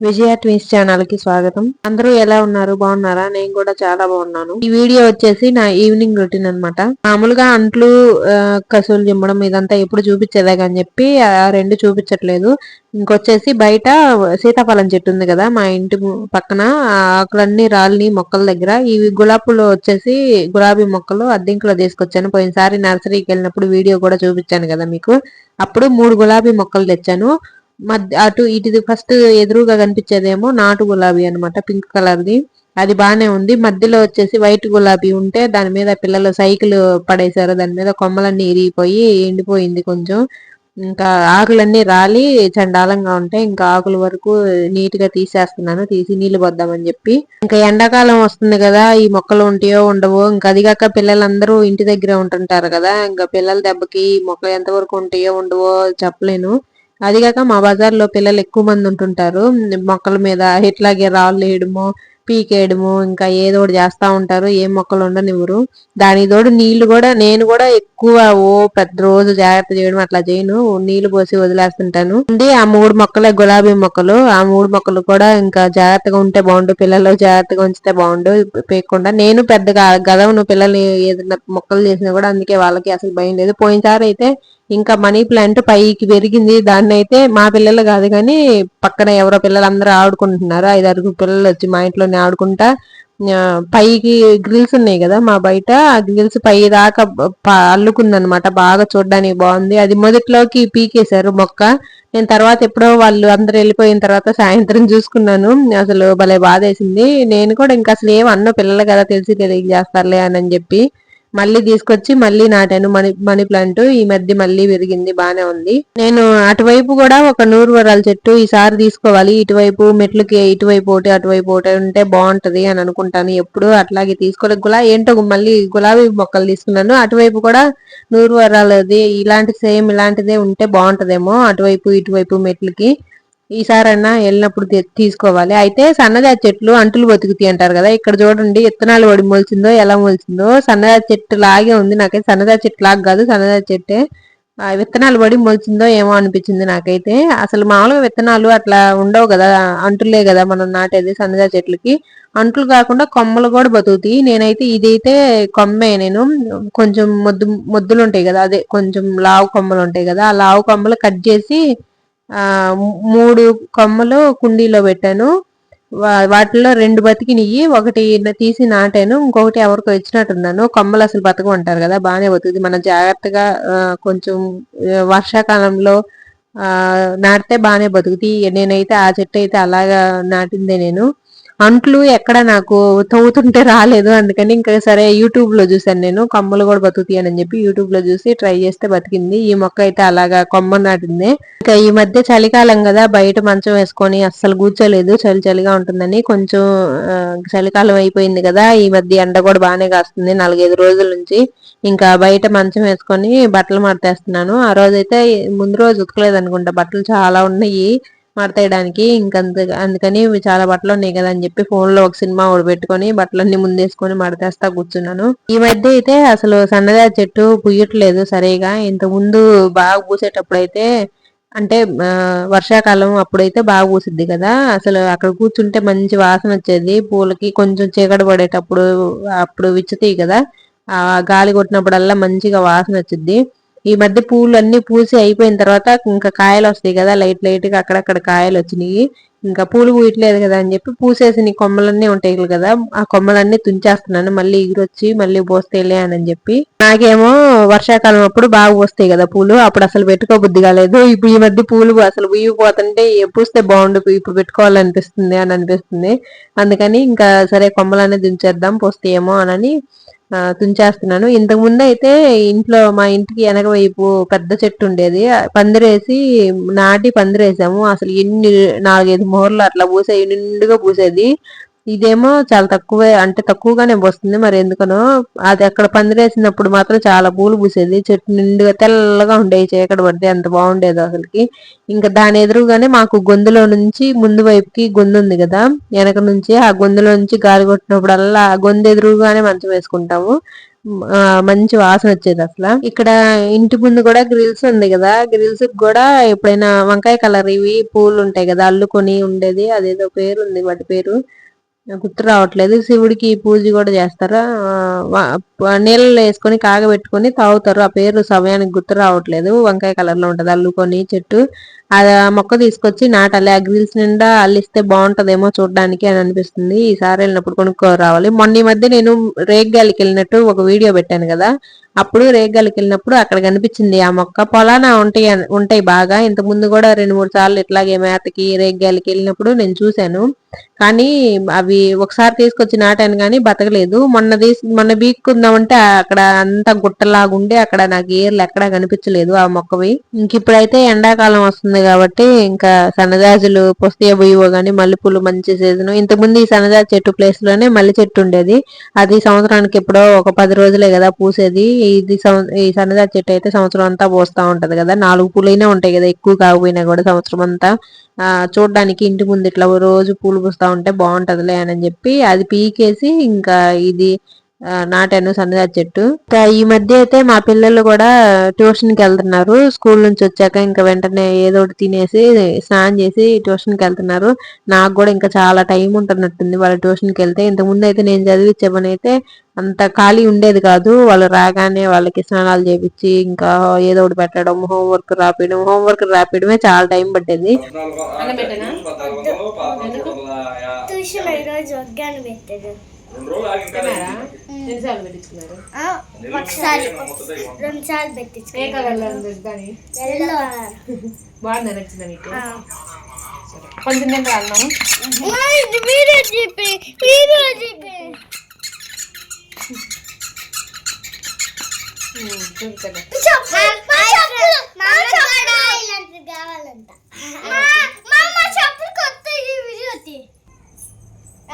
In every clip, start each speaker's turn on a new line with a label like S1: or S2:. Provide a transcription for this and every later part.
S1: విజయ twins ఛానల్కి స్వాగతం. అందరూ ఎలా ఉన్నారు? బాగున్నారా? నేను కూడా చాలా బాగున్నాను. ఈ వీడియో వచ్చేసి నా ఈవినింగ్ రొటీన్ అన్నమాట. మామూలుగా అంట్లు ఆ, కసులు చిమ్మడం ఇదంతా ఎప్పుడు చూపించేదే అని చెప్పి ఆ రెండు చూపించట్లేదు. ఇంకొచ్చేసి బయట సీతాఫలం చెట్టు ఉంది కదా మా ఇంటి పక్కన ఆకులన్నీ రాళ్ళని మొక్కల దగ్గర. ఇవి గులాబీలు వచ్చేసి గులాబీ మొక్కలు అద్దెంకులో తీసుకొచ్చాను. పోయినసారి నర్సరీకి వెళ్ళినప్పుడు వీడియో కూడా చూపించాను కదా మీకు. అప్పుడు మూడు గులాబీ మొక్కలు తెచ్చాను. మధ్య అటు ఇటుది ఫస్ట్ ఎదురుగా కనిపించేదేమో నాటు గులాబీ అన్నమాట పింక్ కలర్ ది అది బాగానే ఉంది. మధ్యలో వచ్చేసి వైట్ గులాబీ ఉంటే దాని మీద పిల్లలు సైకిల్ పడేశారు. దాని మీద కొమ్మలన్నీ ఇరిగిపోయి ఎండిపోయింది కొంచెం. ఇంకా ఆకులన్నీ రాలి చండాలంగా ఉంటాయి ఇంకా ఆకుల వరకు నీట్గా తీసేస్తున్నాను. తీసి నీళ్ళు పోద్దామని చెప్పి. ఇంకా ఎండాకాలం వస్తుంది కదా ఈ మొక్కలు ఉంటాయో ఉండవో ఇంకా అది కాక పిల్లలందరూ ఇంటి దగ్గర ఉంటుంటారు కదా ఇంకా పిల్లల దెబ్బకి మొక్కలు ఎంతవరకు ఉంటాయో ఉండవో చెప్పలేను. అది కాక మా బజార్లో పిల్లలు ఎక్కువ మంది ఉంటుంటారు. మొక్కల మీద ఇట్లాగే రాళ్ళు వేయడము పీకేయడము ఇంకా ఏదో ఒకటి చేస్తా ఉంటారు. ఏ మొక్కలు ఉండనివ్వరు. దాని తోడు నీళ్ళు కూడా నేను కూడా ఎక్కువ ఓ పెద్ద రోజు జాగ్రత్త చేయడం అట్లా చేయను. నీళ్ళు పోసి వదిలేస్తుంటాను. అండి ఆ మూడు మొక్కలే గులాబీ మొక్కలు. ఆ మూడు మొక్కలు కూడా ఇంకా జాగ్రత్తగా ఉంటే బాగుండు. పిల్లలు జాగ్రత్తగా ఉంచితే బాగుండు. పేయకుండా నేను పెద్దగా గదవను పిల్లల్ని ఏదైనా మొక్కలు చేసినా కూడా అందుకే వాళ్ళకి అసలు భయం లేదు. పోయినసారి అయితే ఇంకా మనీ ప్లాంట్ పైకి పెరిగింది. దాన్ని అయితే మా పిల్లలు కాదు కానీ పక్కన ఎవరో పిల్లలు అందరూ ఆడుకుంటున్నారు. ఐదు ఆరుగురు పిల్లలు వచ్చి మా ఇంట్లోనే ఆడుకుంటా పైకి గ్రిల్స్ ఉన్నాయి కదా మా బయట. ఆ గ్రిల్స్ పై దాకా అల్లుకుంది అనమాట బాగా చూడడానికి బాగుంది. అది మొదట్లోకి పీకేశారు మొక్క. నేను తర్వాత ఎప్పుడో వాళ్ళు అందరు వెళ్ళిపోయిన తర్వాత సాయంత్రం చూసుకున్నాను. అసలు భలే బాధేసింది. నేను కూడా ఇంకా అసలు ఏమన్నా పిల్లలు కదా తెలిసి తెలియజేస్తారులే అని చెప్పి మళ్ళీ తీసుకొచ్చి మళ్ళీ నాటాను. మనీ మనీ ప్లాంట్ ఈ మధ్య మళ్ళీ పెరిగింది బానే ఉంది. నేను అటువైపు కూడా ఒక నూరు వరాల చెట్టు ఈసారి తీసుకోవాలి. ఇటువైపు మెట్లకి ఇటువైపు ఒకటి అటువైపు ఒకటి ఉంటే బాగుంటది అని అనుకుంటాను. ఎప్పుడు అట్లాగే తీసుకోలేదు. గులా ఏంటో మళ్ళీ గులాబీ మొక్కలు తీసుకున్నాను. అటువైపు కూడా నూరు వరాలది ఇలాంటి సేమ్ ఇలాంటిదే ఉంటే బాగుంటదేమో. అటువైపు ఇటువైపు మెట్లకి. ఈసారన్నా వెళ్ళినప్పుడు తీసుకోవాలి. అయితే సన్నజాతి చెట్లు అంటులు బతుకుతాయి అంటారు కదా. ఇక్కడ చూడండి విత్తనాలు పడి మొలిచిందో ఎలా మొలిచిందో. సన్నజాతి చెట్టు లాగే ఉంది నాకైతే. సన్నజాతి చెట్టు లాగా కాదు సన్నజాతి చెట్టే. విత్తనాలు పడి మొలిచిందో ఏమో అనిపించింది నాకైతే. అసలు మామూలుగా విత్తనాలు అట్లా ఉండవు కదా. అంటులే కదా మనం నాటేది సన్నజా చెట్లకి. అంటులు కాకుండా కొమ్మలు కూడా బతుకుతాయి. నేనైతే ఇదైతే కొమ్మే నేను. కొంచెం మొద్దు మొద్దులు ఉంటాయి కదా. అదే కొంచెం లావు కొమ్మలు ఉంటాయి కదా. ఆ లావు కొమ్మలు కట్ చేసి మూడు కొమ్మలు కుండీలో పెట్టాను. వా- వాటిలో రెండు బతికినయి ఒకటి తీసి నాటాను ఇంకొకటి ఎవరికో ఇచ్చినట్టున్నాను. కొమ్మలు అసలు బతకమంటారు కదా బాగానే బతుకుతుంది మనం జాగ్రత్తగా కొంచెం వర్షాకాలంలో నాటితే బాగానే బతుకుతాయి నేనైతే ఆ చెట్టు అయితే అలాగా నాటిందే నేను. అంట్లు ఎక్కడ నాకు తవ్వుతుంటే రాలేదు. అందుకని ఇంకా సరే యూట్యూబ్లో చూసాను నేను. కొమ్మలు కూడా బతుకుతాయి అని చెప్పి యూట్యూబ్లో చూసి ట్రై చేస్తే బతికింది. ఈ మొక్క అయితే అలాగా కొమ్మ నాటింది. ఇంకా ఈ మధ్య చలికాలం కదా బయట మంచం వేసుకొని అస్సలు కూర్చోలేదు. చలి చలిగా ఉంటుందని కొంచెం చలికాలం అయిపోయింది కదా ఈ మధ్య ఎండ కూడా బాగానే కాస్తుంది. నాలుగైదు రోజుల నుంచి ఇంకా బయట మంచం వేసుకొని బట్టలు మడతేస్తున్నాను ఆ రోజైతే ముందు రోజు ఉతకలేదు అనుకుంటా. బట్టలు చాలా ఉన్నాయి. మడతేయడానికి ఇంకా అంత- అందుకని చాలా బట్టలు ఉన్నాయి కదా అని చెప్పి ఫోన్లో ఒక సినిమా ఒకటి పెట్టుకొని బట్టలన్నీ ముందేసుకొని మడతేస్తా కూర్చున్నాను. ఈ మధ్య అయితే అసలు సన్నదా చెట్టు పుయ్యట్లేదు సరేగా. ఇంత ముందు బాగా పూసేటప్పుడు అయితే అంటే వర్షాకాలం అప్పుడైతే బాగా పూసిద్ది కదా. అసలు అక్కడ కూర్చుంటే మంచి వాసన వచ్చేది. పూలకి కొంచెం చీకటి పడేటప్పుడు అప్పుడు విచ్చుతాయి కదా. ఆ గాలి కొట్టినప్పుడల్లా మంచిగా వాసన వచ్చింది ఈ మధ్య పూలు అన్ని పూసి అయిపోయిన తర్వాత ఇంకా కాయలు వస్తాయి కదా లైట్ లైట్గా అక్కడక్కడ కాయలు వచ్చినాయి. ఇంకా పూలు పూయట్లేదు కదా అని చెప్పి పూసేసిన కొమ్మలన్నీ ఉంటాయి కదా ఆ కొమ్మలన్నీ తుంచేస్తున్నాను. మళ్ళీ ఎగురొచ్చి మళ్ళీ పోస్తేలే అని చెప్పి. నాకేమో వర్షాకాలం అప్పుడు బాగా పూస్తాయి కదా పూలు అప్పుడు అసలు పెట్టుకోబుద్ది కాలేదు. ఇప్పుడు ఈ మధ్య పూలు అసలు పూయి పోతుంటే పూస్తే బాగుండు ఇప్పుడు పెట్టుకోవాలనిపిస్తుంది అని అనిపిస్తుంది. అందుకని ఇంకా సరే కొమ్మలన్నీ దించేద్దాం పోస్తాయేమో అని తుంచేస్తున్నాను. ఇంతకు ముందు అయితే ఇంట్లో మా ఇంటికి వెనక వైపు పెద్ద చెట్టు ఉండేది. పందిరేసి నాటి పందిరేసాము. అసలు ఎన్ని నాలుగైదు మూరలు అట్లా పూసేవి నిండుగా పూసేది. ఇదేమో చాలా తక్కువే అంటే తక్కువగానే వస్తుంది మరి ఎందుకనో. అది అక్కడ పందిరేసినప్పుడు మాత్రం చాలా పూలు పూసేది. చెట్టు నిండుగా తెల్లగా ఉండేవి చీకటి పడితే ఎంత బాగుండేది అసలుకి. ఇంకా దాని ఎదురుగానే మాకు గొంతులో నుంచి ముందు వైపుకి గొంతు ఉంది కదా. వెనక నుంచి ఆ గొంతులో నుంచి గాలి కొట్టినప్పుడల్లా ఆ గొంతు ఎదురుగానే మంచం వేసుకుంటాము. మంచి వాసన వచ్చేది అసలు. ఇక్కడ ఇంటి ముందు కూడా గ్రిల్స్ ఉంది కదా. గ్రిల్స్ కూడా ఎప్పుడైనా వంకాయ కలర్ ఇవి పూలు ఉంటాయి కదా అల్లుకొని ఉండేది. అదేదో పేరు ఉంది వాటి పేరు. గుర్తు రావట్లేదు. శివుడికి పూజ కూడా చేస్తారా? నీళ్ళలో వేసుకొని కాగబెట్టుకొని తాగుతారు. ఆ పేరు సమయానికి గుర్తు రావట్లేదు. వంకాయ కలర్లో ఉంటది. అల్లుకొని చెట్టు ఆ మొక్క తీసుకొచ్చి నాటాలి. ఆ గ్రిల్స్ నిండా అల్లిస్తే బాగుంటదేమో చూడడానికి అని అనిపిస్తుంది. ఈసారి వెళ్ళినప్పుడు కొనుక్కో రావాలి మొన్న ఈ మధ్య నేను రేగ్గాలికి వెళ్ళినట్టు ఒక వీడియో పెట్టాను కదా. అప్పుడు రేగ్గాలికి వెళ్ళినప్పుడు అక్కడ కనిపించింది ఆ మొక్క. పొలాన ఉంటాయి ఉంటాయి బాగా. ఇంత ముందు కూడా రెండు మూడు సార్లు ఇట్లాగే మేతకి రేగ్గాలికి వెళ్ళినప్పుడు నేను చూశాను. కానీ అవి ఒకసారి తీసుకొచ్చి నాటాను కానీ బతకలేదు. మొన్న తీసి మొన్న బీక్కుందామంటే అక్కడ అంతా గుట్టలాగుండి. అక్కడ నాకు ఏర్లు ఎక్కడా కనిపించలేదు ఆ మొక్కవి. ఇంక ఇప్పుడైతే ఎండాకాలం వస్తుంది కాబట్టి ఇంకా సన్నజాజులు పొస్తే బుయ్యో కానీ మల్లెపూలు మంచి సీజన్. ఇంతకుముందు ఈ సన్నజాజి చెట్టు ప్లేస్లోనే మల్లె చెట్టు ఉండేది. అది సంవత్సరానికి ఎప్పుడో ఒక పది రోజులే కదా పూసేది. ఇది ఈ సన్నజాజి చెట్టు అయితే సంవత్సరం అంతా పోస్తా ఉంటది కదా. నాలుగు పూలైనా ఉంటాయి కదా ఎక్కువ కాకపోయినా కూడా సంవత్సరం అంతా. చూడడానికి ఇంటి ముందు ఇట్లా రోజు పూలు పూస్తా ఉంటే బాగుంటదిలే అని చెప్పి అది పీకేసి ఇంకా ఇది నాటాను సన్నజాజి చెట్టు. ఈ మధ్య అయితే మా పిల్లలు కూడా ట్యూషన్కి వెళ్తున్నారు. స్కూల్ నుంచి వచ్చాక ఇంకా వెంటనే ఏదో ఒకటి తినేసి స్నానం చేసి ట్యూషన్కి వెళ్తున్నారు. నాకు కూడా ఇంకా చాలా టైం ఉంటున్నట్టుంది వాళ్ళ ట్యూషన్కి వెళ్తే. ఇంత ముందు అయితే నేను చదివించే పని అయితే అంత ఖాళీ ఉండేది కాదు. వాళ్ళు రాగానే వాళ్ళకి స్నానాలు చేపించి ఇంకా ఏదో ఒకటి పెట్టడం హోంవర్క్ రాపియడం హోంవర్క్ రాపియడమే చాలా టైం పట్టేది.
S2: ఒకసారి రెండు సార్లు పెట్టించుకున్నారు
S1: బాగుంది నచ్చిందా కొంచెం తింటే అన్నాము
S2: వీడియో చెప్పి వీడియో చెప్పి
S1: చూపించండి
S2: కావాలంట. మా చెప్పులు కొత్త విజయతి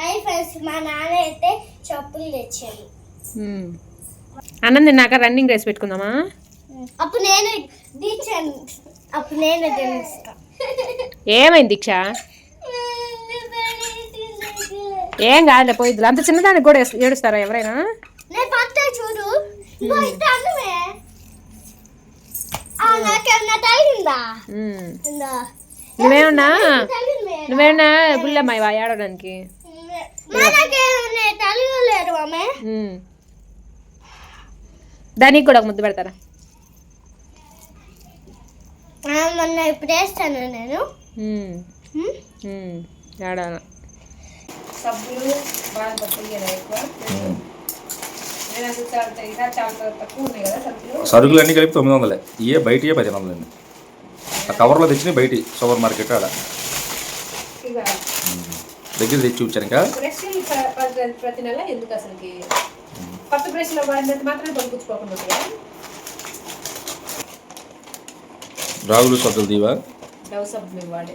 S2: అయ్యి ఫ్రెండ్స్ మా నాన్న అయితే చెప్పులు తెచ్చాడు.
S1: అన్నం తిన్నాక రన్నింగ్ రేస్ పెట్టుకుందామా?
S2: అప్పుడు నేను దించాను అప్పుడు నేను తెలుస్తా
S1: ఏమైంది దీక్ష? ఏం కాదులే పోయిద్దులు అంత చిన్నదానికి కూడా ఏడుస్తారా ఎవరైనా?
S2: చూడు.
S1: నువ్వేమన్నా. నువ్వేమన్నా బుల్లమ్మాయివా ఏడవడానికి? దానికి కూడా ఒక ముద్దు పెడతారా?
S2: ఆ, మొన్న ఇప్పుడు వేస్తాను నేను.
S1: ఏడాల సబ్బులు బాగా తక్కువ
S3: సరుకులు అన్నీ కలిపి తొమ్మిది వందలే. ఇయే బయటియే పదిహేను వందలండి. ఆ కవర్లో తెచ్చినాయి బయటి సూపర్ మార్కెట్ ఆడ. దగ్గర తెచ్చి చూపించాను ఇంకా
S1: బ్రష్ ప్రతి నెల ఎందుకు అసలుకి? కొత్త బ్రష్లో వాడినంత?
S3: రాగులు సొద్దులు దీవా
S1: డవ్ సబ్బు మేము. వాడే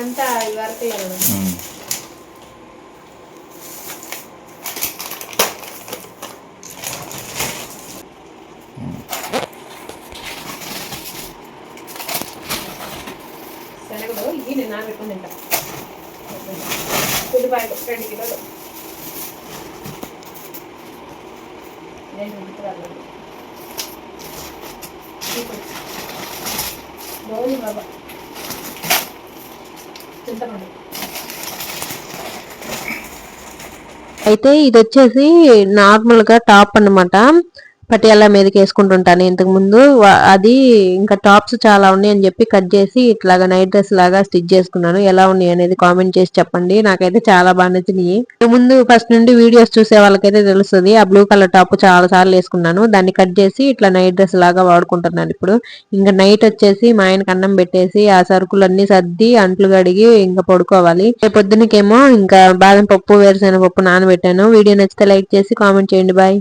S1: అంతా వరకు కిలోలు ఇవి నేను నానబెట్టుకుని తింటా. ఉల్లిపాయలు రెండు కిలోలు. నేను ఉల్లిపాయలు రోజు బాబా చింతపండు. అయితే ఇది వచ్చేసి నార్మల్గా టాప్ అనమాట పటియాలా మీదకి వేసుకుంటుంటాను ఇంతకు ముందు అది ఇంకా టాప్స్ చాలా ఉన్నాయి అని చెప్పి కట్ చేసి ఇట్లాగా నైట్ డ్రెస్ లాగా స్టిచ్ చేసుకున్నాను. ఎలా ఉన్నాయి అనేది కామెంట్ చేసి చెప్పండి. నాకైతే చాలా బాగా నచ్చినాయి. ముందు ఫస్ట్ నుండి వీడియోస్ చూసే వాళ్ళకైతే తెలుస్తుంది. ఆ బ్లూ కలర్ టాప్ చాలా సార్లు వేసుకున్నాను. దాన్ని కట్ చేసి ఇట్లా నైట్ డ్రెస్ లాగా వాడుకుంటున్నాను ఇప్పుడు. ఇంకా నైట్ వచ్చేసి మా ఆయనకి అన్నం పెట్టేసి ఆ సరుకులన్నీ సర్ది అంట్లు కడిగి ఇంకా పడుకోవాలి. రేపు పొద్దునకేమో ఇంకా బాదం పప్పు వేరుశెనగ పప్పు నానబెట్టాను. వీడియో నచ్చితే లైక్ చేసి కామెంట్ చేయండి. బాయ్.